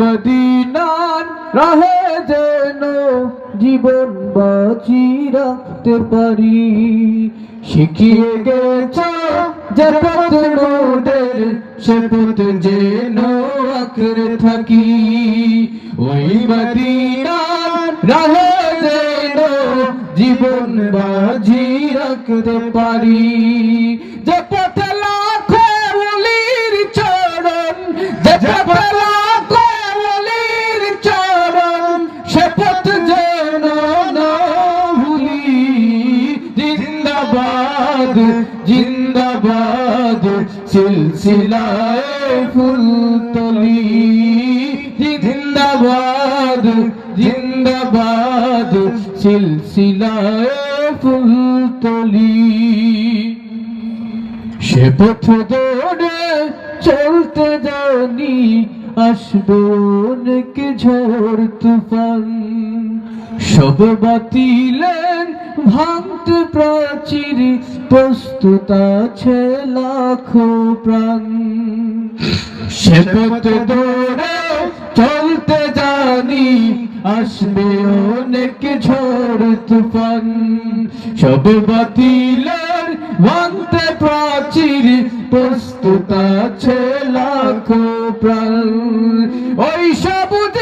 মদিনার রাহে যেন জীবন বাঁচি রাখতে পারি। শিখিয়ে গেছ যে পথ সে পথ যেন আঁকড়ে থাকি। ওই মদিনার রাহে যেন জীবন বাজি রাখতে পারি। জিন্দাবাদ, সিলসিলায় ফুলতলি জিন্দাবাদ জিন্দাবাদ, সিলসিলায় ফুলতলি সে পথ ধরে চলতে জানি আসবে অনেক ঝড় তুফান। সব বাতিলেন ভাঙতে প্রাচীর প্রস্তুত আছে লাখো প্রাণ। সে চলতে জানি আসবে অনেক ঝড় তুফান। সব বাতিলের ভাঙতে প্রাচীর প্রস্তুত আছে লাখো প্রাণ। ওই সবুজ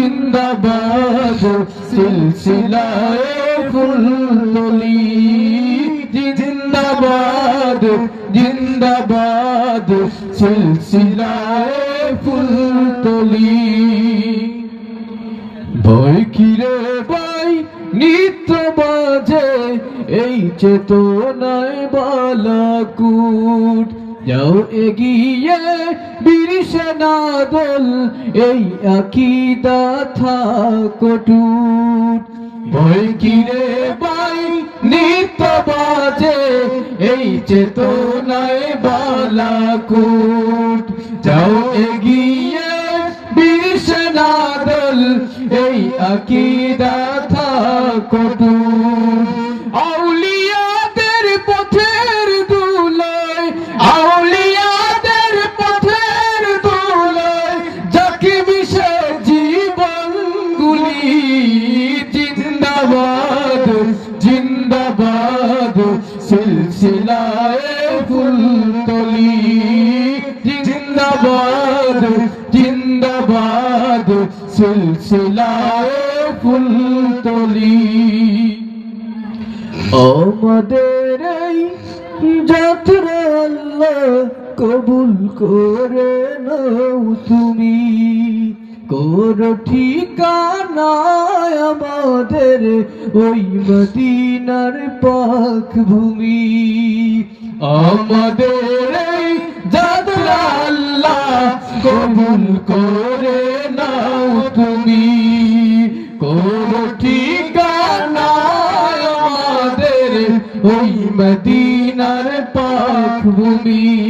জিন্দাবাদ, সিলসিলায় ফুলতলি। জিন্দাবাদ জিন্দাবাদ, সিলসিলায় ফুলতলি। ভয় কিরে ভাই, নিত্য বাজে, এই চেতনায় বালাকুট। যাও এগিয়ে বীর সেনা দল এই আকিদা থাকটুট ভয় কিরে ভাই, নিত্য বাজে, এই চেতনায় বালাকুট যাও এগিয়ে বীর সেনা দল এই আকিদা থাকটু আউলিয়াদের সিলসিলায় ফুলতলি। জিন্দাবাদ জিন্দাবাদ, সিলসিলায় ফুলতলি। আমাদের এই কবুল করে নাও তুমি। কোর ঠিকানা আমাদের ওই মদিনার পাক ভূমি। আমাদের কবুল করে নাও তুমি। কোন ঠিকানা আমাদের ওই মদিনার পাক ভূমি।